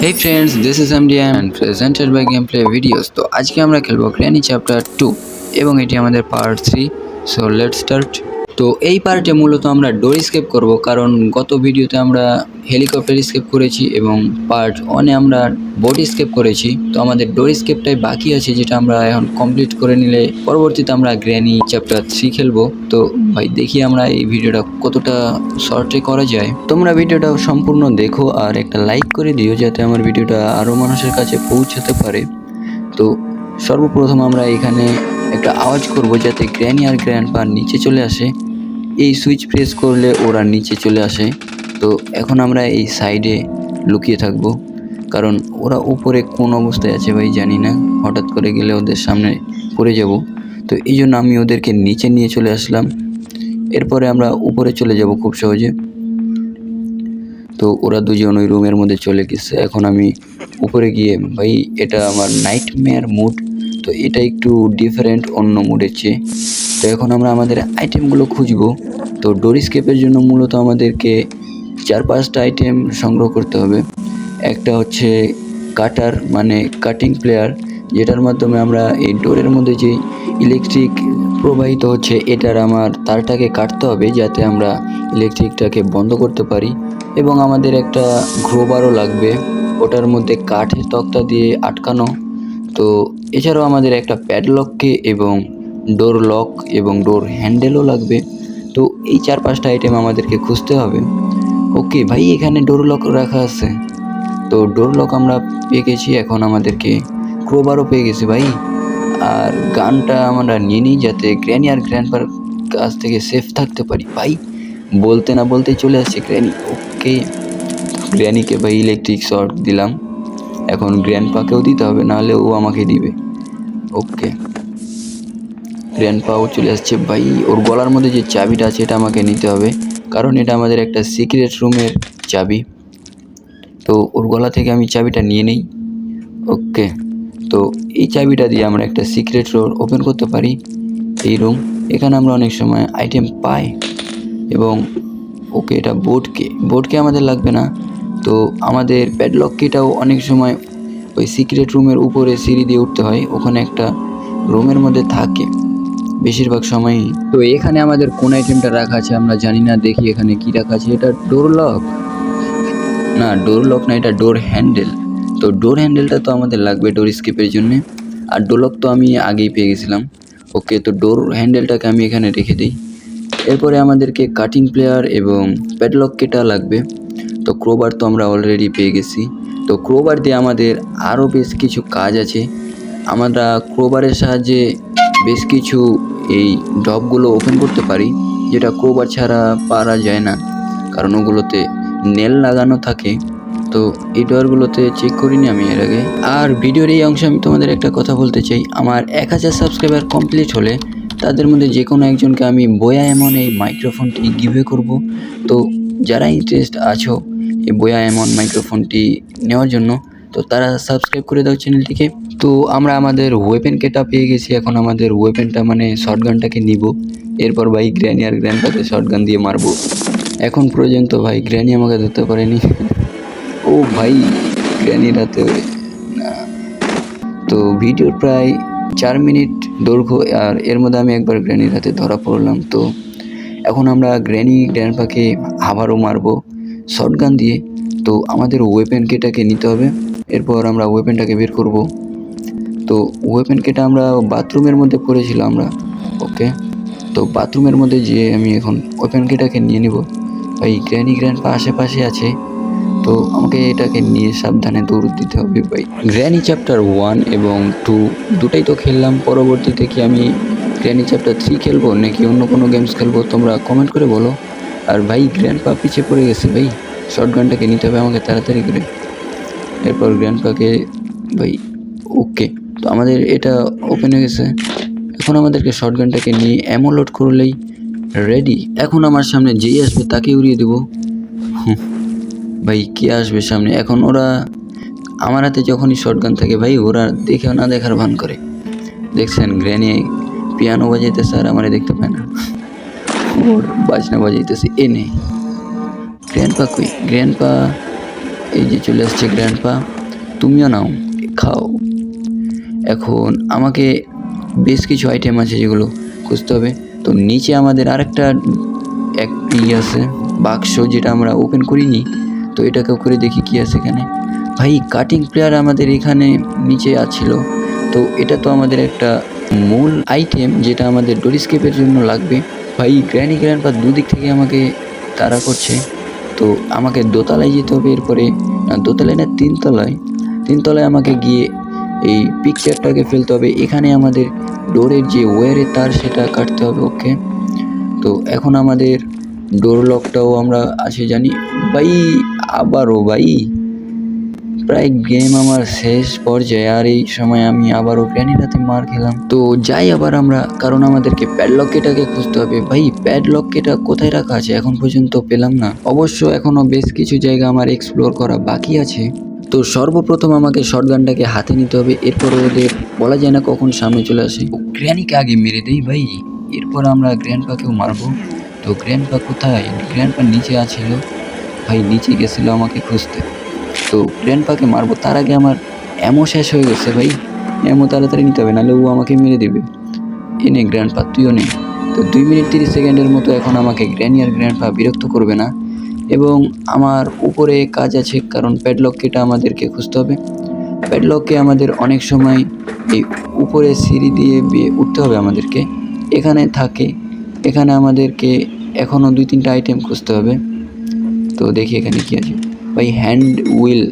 Hey friends, this is MDM and presented by Gameplay Videos. তো আজকে আমরা খেলব গ্র্যানি চ্যাপ্টার টু এবং এটি আমাদের part three so let start তো এই পার্টে মূলত আমরা ডোর স্কেপ করব, কারণ গত ভিডিওতে আমরা হেলিকপ্টার স্কেপ করেছি এবং পার্ট ওয়ানে আমরা বোট স্কেপ করেছি। তো আমাদের ডোর স্কেপটাই বাকি আছে, যেটা আমরা এখন কমপ্লিট করে নিলে পরবর্তীতে আমরা গ্র্যানি চ্যাপ্টার থ্রি খেলব। তো ভাই, দেখি আমরা এই ভিডিওটা কতটা শর্টে করা যায়। তোমরা ভিডিওটা সম্পূর্ণ দেখো আর একটা লাইক করে দিও, যাতে আমার ভিডিওটা আরও মানুষের কাছে পৌঁছাতে পারে। তো সর্বপ্রথম আমরা এখানে একটা আওয়াজ করব, যাতে গ্র্যানি আর গ্র্যান্ড নিচে চলে আসে। এই সুইচ প্রেস করলে ওরা নিচে চলে আসে। তো এখন আমরা এই সাইডে লুকিয়ে থাকব। কারণ ওরা উপরে কোন অবস্থায় আছে ভাই জানি না। হঠাৎ করে গেলে ওদের সামনে পড়ে যাব। তো এই জন্য আমি ওদেরকে নিচে নিয়ে চলে আসলাম। এরপরে আমরা উপরে চলে যাব খুব সহজে। তো ওরা দুজন ওই রুমের মধ্যে চলে গেছে। এখন আমি উপরে গিয়ে, ভাই, এটা আমার নাইট মেয়ার মুড তো এটা একটু ডিফারেন্ট অন্য মুডের চেয়ে। তো এখন আমরা আমাদের আইটেমগুলো খুঁজবো। তো ডোরিস্কেপের জন্য মূলত আমাদেরকে চার পাঁচটা আইটেম সংগ্রহ করতে হবে। একটা হচ্ছে কাটার মানে কাটিং প্লেয়ার যেটার মাধ্যমে আমরা এই ডোরের মধ্যে যেই ইলেকট্রিক প্রবাহিত হচ্ছে, এটার আমার তারটাকে কাটতে হবে যাতে আমরা ইলেকট্রিকটাকে বন্ধ করতে পারি। এবং আমাদের একটা গ্রোবারও লাগবে। ওটার মধ্যে কাঠের তক্তা দিয়ে আটকানো। তো এছাড়াও আমাদের একটা প্যাডলককে এবং ডোর লক এবং ডোর হ্যান্ডেলও লাগবে। তো এই চার পাঁচটা আইটেম আমাদেরকে খুঁজতে হবে। ওকে, ভাই, এখানে ডোর লক রাখা আছে। তো ডোর লক আমরা পেয়ে গেছি, এখন আমাদেরকে ক্রোবারও পেয়ে গেছি, ভাই। আর গানটা আমরা নিয়ে নিই যাতে গ্র্যানি আর গ্র্যান্ডপার কাছ থেকে সেফ থাকতে পারি। ভাই, বলতে না বলতেই চলে আসছে গ্র্যানি ওকে গ্র্যানিকে ভাই ইলেকট্রিক শর্ট দিলাম। এখন গ্র্যান্ড পাকেও দিতে হবে, নাহলে ও আমাকে দিবে। ওকে। গ্র্যান্ডপাও চলে আসছে। ভাই, ওর গলার মধ্যে যে চাবিটা আছে, এটা আমাকে নিতে হবে। কারণ এটা আমাদের একটা সিক্রেট রুমের চাবি। তো ওর গলা থেকে আমি চাবিটা নিয়ে নিই। ওকে। তো এই চাবিটা দিয়ে আমরা একটা সিক্রেট ডোর ওপেন করতে পারি এই রুম এখানে আমরা অনেক সময় আইটেম পাই এবং ওকে এটা বোর্ডকে বোর্ডকে আমাদের লাগবে না। তো আমাদের প্যাডলক কিটাও অনেক সময় ওই সিক্রেট রুমের উপরে সিঁড়ি দিয়ে উঠতে হয়, ওখানে একটা রুমের মধ্যে থাকে বেশিরভাগ সময়ই। তো এখানে আমাদের কোন আইটেমটা রাখা আছে আমরা জানি না, দেখি এখানে কি রাখা আছে। এটা ডোর লক না ডোর লক না, এটা ডোর হ্যান্ডেল তো ডোর হ্যান্ডেলটা তো আমাদের লাগবে ডোর স্কিপের জন্যে। আর ডোর লক তো আমি আগেই পেয়ে গেছিলাম। ওকে, তো ডোর হ্যান্ডেলটাকে আমি এখানে রেখে দিই। এরপরে আমাদেরকে কাটিং প্লেয়ার এবং প্যাডলক কেটা লাগবে। তো ক্রোবার তো আমরা অলরেডি পেয়ে গেছি। তো ক্রোবার দিয়ে আমাদের আরও বেশ কিছু কাজ আছে। আমরা ক্রোবারের সাহায্যে বেশ কিছু এই ডবগুলো ওপেন করতে পারি, যেটা ক্রোবার ছাড়া পারা যায় না। কারণ ওগুলোতে নেল লাগানো থাকে। তো এই ডোরগুলোতে চেক করিনি আমি এর আগে। আর ভিডিওর এই অংশে আমি তোমাদের একটা কথা বলতে চাই। আমার এক হাজার সাবস্ক্রাইবার কমপ্লিট হলে তাদের মধ্যে যে কোনো একজনকে আমি বয়া এমন এই মাইক্রোফোনটি গিভে করব। তো যারা ইন্টারেস্ট আছো এই বয়া এমন মাইক্রোফোনটি নেওয়ার জন্য, তো তারা সাবস্ক্রাইব করে দাও চ্যানেলটিকে তো আমরা আমাদের ওয়েপেন কেটা পেয়ে গেছি, এখন আমাদের ওয়েপেনটা মানে শর্ট গানটাকে নিব। এরপর ভাই গ্র্যানি আর গ্র্যান্ডপাকে শর্ট গান দিয়ে মারবো। এখন পর্যন্ত ভাই গ্র্যানি আমাকে ধরতে পারেনি। ও ভাই গ্র্যানি রাতে না। তো ভিডিওর প্রায় চার মিনিট দৈর্ঘ্য, আর এর মধ্যে আমি একবার গ্র্যানির হাতে ধরা পড়লাম। তো এখন আমরা গ্র্যানি গ্র্যান্ডপাকে আবারও মারবো। শর্ট গান দিয়ে। তো আমাদের ওয়েপেন কেটাকে নিতে হবে। এরপর আমরা ওয়েপেনটাকে বের করব। তো ওয়েপেন কেটা আমরা বাথরুমের মধ্যে পড়েছিলাম আমরা। ওকে তো বাথরুমের মধ্যে যেয়ে আমি এখন ওয়েপেন কেটাকে নিয়ে নিব। ভাই গ্র্যানি গ্র্যান্ড আশেপাশে আছে। তো আমাকে এটাকে নিয়ে সাবধানে দৌড় দিতে হবে ভাই। গ্র্যানি চ্যাপ্টার ওয়ান এবং টু দুটাই তো খেললাম। পরবর্তীতে কি আমি গ্র্যানি চ্যাপ্টার থ্রি খেলব নাকি অন্য কোনো গেমস খেলব? তোমরা কমেন্ট করে বলো। আর ভাই গ্র্যান্ড পা পিছিয়ে পড়ে গেছে ভাই। শর্ট গানটাকে নিতে হবে আমাকে তাড়াতাড়ি করে। এরপর গ্র্যান্ড পাকে ভাই ওকে তো আমাদের এটা ওপেন হয়ে গেছে। এখন আমাদেরকে শর্ট গানটাকে নিয়ে এমন লোড করলেই রেডি এখন আমার সামনে যেই আসবে তাকে উড়িয়ে দেবো। ভাই, কে আসবে সামনে? এখন ওরা আমার হাতে যখনই শর্ট গান থাকে ভাই, ওরা দেখেও না দেখার ভান করে। দেখছেন গ্র্যানি পিয়ানো বাজাইতেছে আর আমারে দেখতে পায় না। ওর বাজনা বাজাইতেছে এনে গ্র্যান্ডপা কই? গ্র্যান্ডপা, এই যে চলে আসছে গ্র্যান্ডপা, তুমিও নাও, খাও। এখন আমাকে বেশ কিছু আইটেম আছে যেগুলো খুঁজতে হবে। তো নিচে আমাদের আরেকটা এক ই আছে, বাক্স যেটা আমরা ওপেন করিনি, তো এটাকেও করে দেখি কি আছে এখানে। ভাই কাটিং প্লেয়ার আমাদের এখানে নিচে আছিল, তো এটা তো আমাদের একটা মূল আইটেম যেটা আমাদের ডোরিস্কেপের জন্য লাগবে। ভাই গ্র্যানি গ্র্যান্ডপা দুদিক থেকে আমাকে তাড়া করছে। তো আমাকে দোতলায় যেতে হবে, এরপরে দোতলায় না, তিনতলায়। তিনতলায় আমাকে গিয়ে এই পিকচারটাকে ফেলতে হবে। এখানে আমাদের ডোরের যে ওয়ারের তার সেটা কাটতে হবে ওকে তো এখন আমাদের ডোর লকটাও আমরা আছে জানি। ভাই, আবারও ভাই। প্রায় গেম আমার শেষ পর্যায়ে, আর এই সময় আমি আবারও প্যানিটাতে মার খেলাম। তো যাই আবার আমরা, কারণ আমাদেরকে প্যাডলকেটাকে খুঁজতে হবে। ভাই প্যাডলকেটা কোথায় রাখা আছে? এখন পর্যন্ত পেলাম না। অবশ্য এখনও বেশ কিছু জায়গা আমার এক্সপ্লোর করা বাকি আছে। তো সর্বপ্রথম আমাকে শর্টগানটাকে হাতে নিতে হবে। এরপর ওদের বলা যায় না কখন সামনে চলে আসে। গ্র্যানিকে আগে মেরে দেই ভাই। এরপর আমরা গ্র্যান্ডপাকেও মারবো। তো গ্র্যান্ডপা কোথায়? গ্র্যান্ডপা নিচে আছিল। ভাই, নিচে গেছিল আমাকে খুঁজতে। তো গ্র্যান্ডপাকে মারবো, তার আগে আমার এমও শেষ হয়ে গেছে ভাই। এমও তাড়াতাড়ি নিতে হবে, নাহলে ও আমাকে মেরে দেবে। এ নে গ্র্যান্ডপা তুইও নে। তো দুই মিনিট তিরিশ সেকেন্ডের মতো এখন আমাকে গ্র্যানি আর গ্র্যান্ডপা বিরক্ত করবে না। এবং আমার উপরে কাজ আছে, কারণ প্যাডলককেটা আমাদেরকে খুঁজতে হবে। প্যাডলককে আমাদের অনেক সময় এই উপরে সিঁড়ি দিয়ে বিয়ে উঠতে হবে আমাদেরকে। এখানে থাকে, এখানে আমাদেরকে এখনও দুই তিনটা আইটেম খুঁজতে হবে। তো দেখি এখানে কী আছে। ভাই হ্যান্ড উইল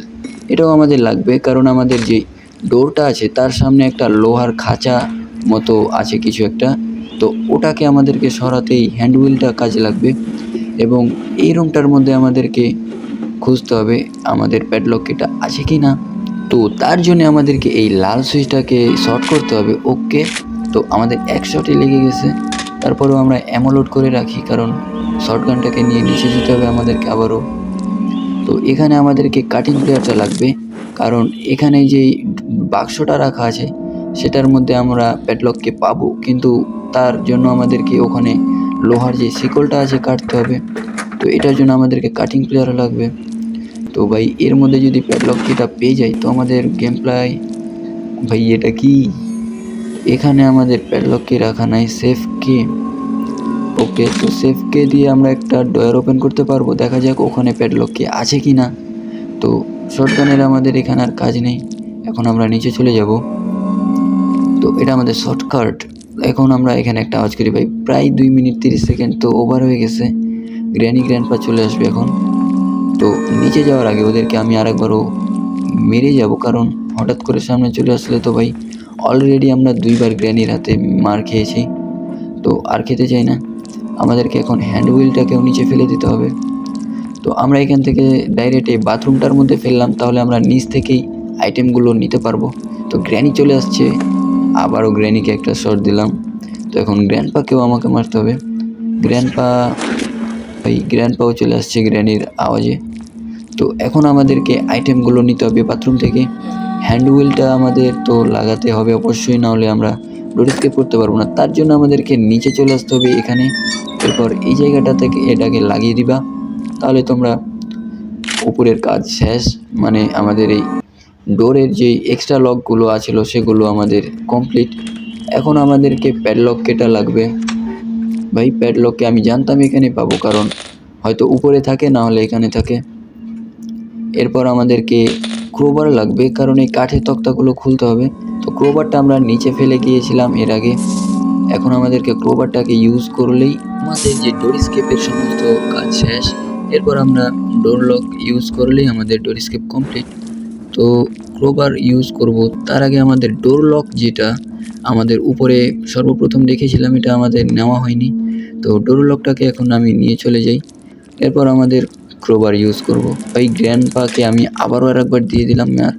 এটাও আমাদের লাগবে, কারণ আমাদের যে ডোরটা আছে, তার সামনে একটা লোহার খাঁচা মতো আছে কিছু একটা। তো ওটাকে আমাদেরকে সরাতেই হ্যান্ড উইলটা কাজে লাগবে এবং এই রুমটার মধ্যে আমাদেরকে খুঁজতে হবে আমাদের প্যাডলক এটা আছে কি না। তো তার জন্য আমাদেরকে এই লাল সুইচটাকে শর্ট করতে হবে ওকে তো আমাদের এক শটে লেগে গেছে। তারপরেও আমরা অ্যামোলোড করে রাখি, কারণ শর্টগানটাকে নিয়ে নিচে যেতে হবে আমাদেরকে আবারও। তো এখানে আমাদেরকে কাটিং প্লেয়ারটা লাগবে। কারণ এখানে যে বাক্সটা রাখা আছে, সেটার মধ্যে আমরা প্যাডলককে পাবো। কিন্তু তার জন্য আমাদেরকে ওখানে লোহার যে শিকলটা আছে কাটতে হবে। তো এটার জন্য আমাদেরকে কাটিং প্লেয়ার লাগবে। তো ভাই, এর মধ্যে যদি প্যাডলক কিটা পেয়ে যাই, তো আমাদের গেম প্লাই ভাই, এটা কি? এখানে আমাদের প্যাডলককে রাখা নাই সেফকে ওকে, তো সেফকে দিয়ে আমরা একটা ডয়ার ওপেন করতে পারব? দেখা যাক ওখানে প্যাডলককে আছে কি না তো শর্টগানের আমাদের এখানে আর কাজ নেই। এখন আমরা নিচে চলে যাব। তো এটা আমাদের শর্টকাট এখন আমরা এখানে একটা আওয়াজ করি ভাই। প্রায় দুই মিনিট তিরিশ সেকেন্ড তো ওভার হয়ে গেছে। গ্র্যানি গ্র্যান্ডপা চলে আসবে এখন। তো নিচে যাওয়ার আগে ওদেরকে আমি আরেকবারও মেরে যাব, কারণ হঠাৎ করে সামনে চলে আসলে তো ভাই অলরেডি আমরা দুইবার গ্র্যানির হাতে মার খেয়েছি। তো আর খেতে চাই না। আমাদেরকে এখন হ্যান্ড হুইলটাকেও নিচে ফেলে দিতে হবে। তো আমরা এখান থেকে ডাইরেক্ট এই বাথরুমটার মধ্যে ফেললাম, তাহলে আমরা নিচ থেকেই আইটেমগুলো নিতে পারব। তো গ্র্যানি চলে আসছে, আবারও গ্র্যানিকে একটা শট দিলাম। তো এখন গ্র্যান্ডপাকেও আমাকে মারতে হবে। গ্র্যান্ডপা ওই গ্র্যান্ডপাও চলে আসছে গ্র্যানির আওয়াজে। তো এখন আমাদেরকে আইটেমগুলো নিতে হবে বাথরুম থেকে। হ্যান্ড হুইলটা আমাদের তো লাগাতে হবে অবশ্যই না হলে আমরা ডোরিস্কেপ করতে পারব না। তার জন্য আমাদেরকে নিচে চলে আসতে হবে এখানে। এরপর এই জায়গাটা থেকে এটাকে লাগিয়ে দিবা। তাহলে তোমরা উপরের কাজ শেষ। মানে আমাদের এই ডোরের যেই এক্সট্রা লকগুলো আছিল, সেগুলো আমাদের কমপ্লিট এখন আমাদেরকে প্যাডলক কেটা লাগবে। ভাই প্যাডলককে আমি জানতাম এখানে পাবো, কারণ হয়তো উপরে থাকে, না হলে এখানে থাকে। এরপর আমাদেরকে ক্রোবার লাগবে, কারণ এই কাঠের তক্তাগুলো খুলতে হবে। তো ক্রোবারটা আমরা নিচে ফেলে গিয়েছিলাম এর আগে। এখন আমাদেরকে ক্রোবারটাকে ইউজ করলেই আমাদের যে ডোরিস্কেপের সমস্ত কাজ শেষ। এরপর আমরা ডোর লক ইউজ করলেই আমাদের ডোরিস্কেপ কমপ্লিট তো ক্রোবার ইউজ করব, তার আগে আমাদের ডোর লক যেটা, আমাদের উপরে সর্বপ্রথম দেখেছিলাম, এটা আমাদের নেওয়া হয়নি। তো ডোর লকটাকে এখন আমি নিয়ে চলে যাই। এরপর আমাদের ক্রোবার ইউজ করব। ওই গ্র্যান্ড পাকে আমি আবারও আর একবার দিয়ে দিলাম ম্যার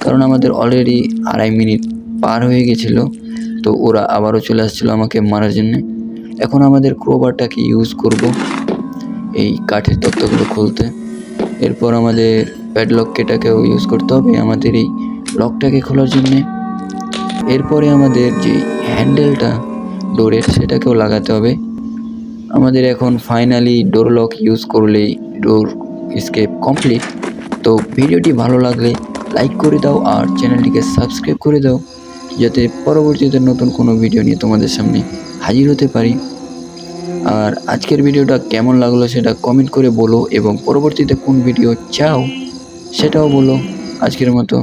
কারণ আমাদের অলরেডি আড়াই মিনিট পার হয়ে গেছিল। তো ওরা আবারও চলে আসছিল আমাকে মারার জন্যে। এখন আমাদের ক্রোবারটাকে ইউজ করব এই কাঠের তত্ত্বগুলো খুলতে। এরপর আমাদের প্যাডলক কেটাকেও ইউজ করতে হবে আমাদের এই লকটাকে খোলার জন্যে। এরপরে আমাদের যে হ্যান্ডেলটা ডোরের সেটাকেও লাগাতে হবে। আমাদের এখন ফাইনালি ডোর লক ইউজ করলেই ডোর স্কেপ কমপ্লিট তো ভিডিওটি ভালো লাগলে লাইক করে দাও আর চ্যানেলটিকে সাবস্ক্রাইব করে দাও। যাতে পরবর্তীতে নতুন কোনো ভিডিও নিয়ে তোমাদের সামনে হাজির হতে পারি। আর আজকের ভিডিওটা কেমন লাগল সেটা কমেন্ট করে বলো এবং পরবর্তীতে কোন ভিডিও চাও সেটাও বলো। আজকের মতো